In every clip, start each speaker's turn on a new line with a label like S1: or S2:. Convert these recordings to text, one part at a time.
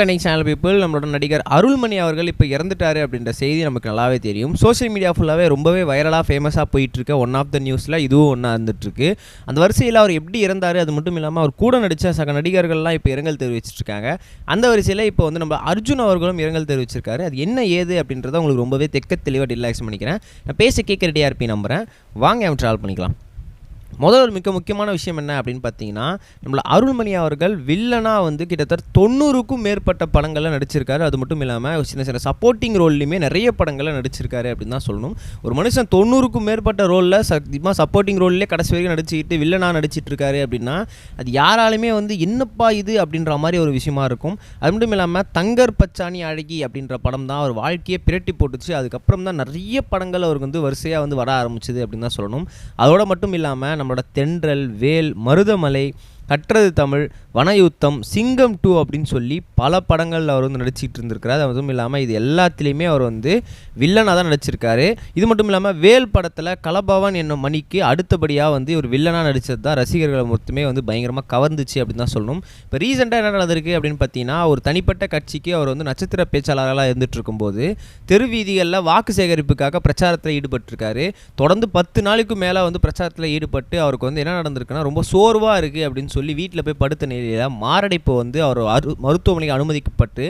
S1: Chennai channel people நம்மளோட நடிகர் அருள்மணி அவர்கள் இப்போ இறந்துட்டாரு அப்படின்ற செய்தி நமக்கு நல்லாவே தெரியும். சோஷியல் மீடியா ஃபுல்லாகவே ரொம்பவே வைரலாக ஃபேமஸாக போயிட்டு இருக்க ஒன் ஆஃப் த நியூஸில் இதுவும் ஒன்றா இருந்துட்டுருக்கு. அந்த வரிசையில் அவர் எப்படி இறந்தார் அது மட்டும் இல்லாமல் அவர் கூட நடித்த சக நடிகர்கள்லாம் இப்போ இரங்கல் தெரிவிச்சிட்டு இருக்காங்க அந்த வரிசையில் இப்போ வந்து நம்ம அர்ஜுன் அவர்களும் இரங்கல் தெரிவிச்சிருக்காரு. அது என்ன ஏது அப்படின்றத உங்களுக்கு ரொம்பவே தெக்க தெளிவாக ரிலாக்ஸ் பண்ணிக்கிறேன். நான் பேச கேட்க ரெடியாக இருப்பேன் நம்புகிறேன் வாங்க அவன் ட்ராவல் பண்ணிக்கலாம். முதல் ஒரு மிக முக்கியமான விஷயம் என்ன அப்படின்னு பார்த்தீங்கன்னா நம்மள அருள்மணி அவர்கள் வில்லனாக வந்து கிட்டத்தட்ட தொண்ணூறுக்கும் மேற்பட்ட படங்களில் நடிச்சிருக்காரு. அது மட்டும் இல்லாமல் சின்ன சின்ன சப்போர்ட்டிங் ரோல்லையுமே நிறைய படங்களில் நடிச்சிருக்காரு அப்படின்னு தான் சொல்லணும். ஒரு மனுஷன் தொண்ணூறுக்கும் மேற்பட்ட ரோலில் சத்தியமாக சப்போர்ட்டிங் ரோல்லே கடைசி வரைக்கும் நடிச்சுக்கிட்டு வில்லனாக நடிச்சிட்டு இருக்காரு அப்படின்னா அது யாராலுமே வந்து என்னப்பா இது அப்படின்ற மாதிரி ஒரு விஷயமா இருக்கும். அது மட்டும் இல்லாமல் தங்கர் பச்சாணி அழகி அப்படின்ற படம் தான் அவர் வாழ்க்கையை பிரட்டி போட்டுச்சு. அதுக்கப்புறம் தான் நிறைய படங்கள் அவருக்கு வந்து வரிசையாக வந்து வர ஆரம்பிச்சது அப்படின்னு தான் சொல்லணும். அதோட மட்டும் இல்லாமல் நம்மளோட தென்றல் வேல் மருதமலை கற்றது தமிழ் வனயுத்தம் சிங்கம் டூ அப்படின்னு சொல்லி பல படங்களில் அவர் வந்து நடிச்சிட்டு இருந்திருக்கிறார். அது மட்டும் இல்லாமல் இது எல்லாத்துலேயுமே அவர் வந்து வில்லனாக தான் நடிச்சிருக்காரு. இது மட்டும் இல்லாமல் வேல் படத்தில் கலபவன் என்னும் மணிக்கு அடுத்தபடியாக வந்து ஒரு வில்லனாக நடித்தது தான் ரசிகர்களை மொத்தமே வந்து பயங்கரமாக கவர்ந்துச்சு அப்படின்னு தான் சொல்லணும். இப்போ ரீசெண்டாக என்ன நடந்திருக்கு அப்படின்னு பார்த்தீங்கன்னா ஒரு தனிப்பட்ட கட்சிக்கு அவர் வந்து நட்சத்திர பேச்சாளராக இருந்துட்டு இருக்கும்போது தெரு வீதிகளில் வாக்கு சேகரிப்புக்காக பிரச்சாரத்தில் ஈடுபட்டிருக்காரு. தொடர்ந்து பத்து நாளைக்கு மேலே வந்து பிரச்சாரத்தில் ஈடுபட்டு அவருக்கு வந்து என்ன நடந்திருக்குன்னா ரொம்ப சோர்வாக இருக்குது அப்படின்னு சொல்லி வீட்டில் போய் படுத்த நிலையில் மாரடைப்பு வந்து அவர் அரு மருத்துவமனைக்கு அனுமதிக்கப்பட்டு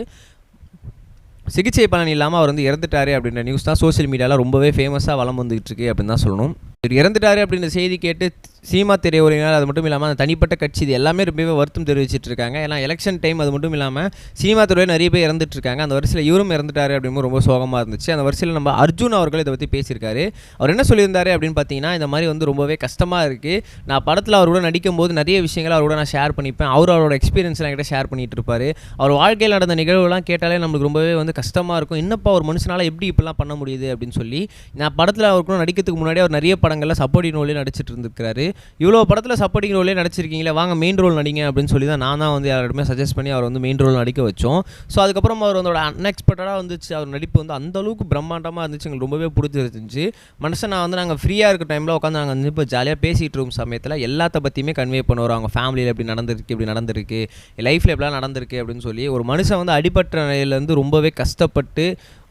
S1: சிகிச்சை பலன் இல்லாமல் அவர் வந்து இறந்துட்டாரு அப்படின்ற நியூஸ் தான் சோஷியல் மீடியாவில் ரொம்பவே ஃபேமஸாக வளம் வந்துகிட்டு இருக்கு அப்படின்னு தான் சொல்லணும். இவர் இறந்துட்டாரு அப்படின்ற செய்தி கேட்டு சீமா திரையுறையினர் அது மட்டும் இல்லாமல் அந்த தனிப்பட்ட கட்சி இது எல்லாமே ரொம்பவே வருத்தம் தெரிவிச்சிட்டு இருக்காங்க ஏன்னா எலெக்ஷன் டைம் அது மட்டும் இல்லாமல் சினிமா துறையில் நிறைய பேர் இறந்துட்டு இருக்காங்க அந்த வரிசையில் இவரும் இறந்துட்டாரு அப்படின்னு ரொம்ப சோகமாக இருந்துச்சு. அந்த வரிசையில் நம்ம அர்ஜுன் அவர்கள் இதை பற்றி பேசியிருக்காரு. அவர் என்ன சொல்லியிருந்தாரு அப்படின்னு பார்த்தீங்கன்னா இந்த மாதிரி வந்து ரொம்பவே கஷ்டமாக இருக்குது நான் படத்தில் அவரோட நடிக்கும் போது நிறைய விஷயங்களை அவரோட நான் ஷேர் பண்ணிப்பேன். அவர் அவரோட எக்ஸ்பீரியன்ஸ் என்கிட்ட ஷேர் பண்ணிட்டு இருப்பார் அவர் வாழ்க்கையில் நடந்த நிகழ்வுலாம் கேட்டாலே நம்மளுக்கு ரொம்பவே வந்து கஷ்டமாக இருக்கும். என்னப்பா ஒரு மனுஷனால் எப்படி இப்படிலாம் பண்ண முடியுது? அப்படின்னு சொல்லி நான் படத்தில் அவர் நடிக்கிறதுக்கு முன்னாடி அவர் நிறைய படங்களில் சப்போர்ட்டிங் ரோலே நடிச்சிட்டு இருந்திருக்காரு இவ்வளோ படத்தில் சப்போர்ட்டிங் ரோலே நடிச்சிருக்கீங்களே வாங்க மெயின் ரோல் நடிங்க அப்படின்னு சொல்லி தான் நான் தான் வந்து யாருமே சஜஸ்ட் பண்ணி அவர் வந்து மெயின் ரோல் நடிக்க வச்சோம். ஸோ அதுக்கப்புறம் அவர் வந்து அன்எக்ஸ்பெக்டடாக வந்துச்சு. அவர் நடிப்பு வந்து அந்த அளவுக்கு பிரம்மாண்டமாக இருந்துச்சு. எங்களுக்கு ரொம்பவே பிடிச்சிருந்துச்சு. மனுஷன் நான் வந்து நாங்கள் ஃப்ரீயாக இருக்க டைமில் உட்காந்து நாங்கள் வந்து இப்போ ஜாலியாக பேசிகிட்டு இருக்கும் சமயத்தில் எல்லாத்த பற்றியுமே கன்வே பண்ணுவார். அவங்க ஃபேமிலியில் எப்படி நடந்திருக்கு இப்படி நடந்திருக்கு லைஃப்பில் எப்படிலாம் நடந்திருக்கு அப்படின்னு சொல்லி ஒரு மனுஷன் வந்து அடிபட்ட நிலையிலேருந்து ரொம்பவே கஷ்டப்பட்டு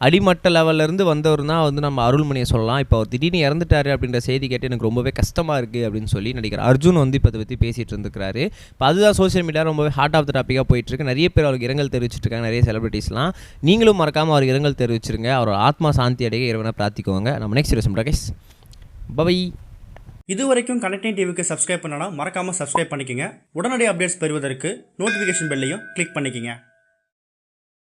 S1: அடிமட்ட லெவல்லேருந்து வந்தவர் தான் வந்து நம்ம அருள்மணியை சொல்லலாம். இப்போ அவர் திடீர்னு இறந்துட்டாரு அப்படின்ற செய்தி கேட்டு எனக்கு ரொம்பவே கஷ்டமாக இருக்குது அப்படின்னு சொல்லி நடிகர் அர்ஜுன் வந்து இப்போ அதை பற்றி பேசிகிட்டு இருந்துக்கிறாரு இப்போ அதுதான் சோஷியல் மீடியா ரொம்பவே ஹார்ட் ஆஃப் த டாப்பிக்காக போயிட்டுருக்கு நிறைய பேர் அவருக்கு இரங்கல் தெரிவிச்சிட்டு இருக்காங்க நிறைய செலிபிரிட்டிஸ்லாம் நீங்களும் மறக்காமல் அவருக்கு இரங்கல் தெரிவிச்சிருங்க. அவரோட ஆத்மா சாந்தி அடைய இறைவனை பிரார்த்திக்குவாங்க நம்ம நெக்ஸ்ட் ரசம் ரகேஷ் பவை
S2: இது வரைக்கும் கனெக்டிங் டிவிக்கு சப்ஸ்கிரைப் பண்ணனா மறக்காமல் சப்ஸ்கிரைப் பண்ணிக்கங்க. உடனடி அப்டேட்ஸ் பெறுவதற்கு நோட்டிஃபிகேஷன் பெல்லையும் கிளிக் பண்ணிக்கோங்க.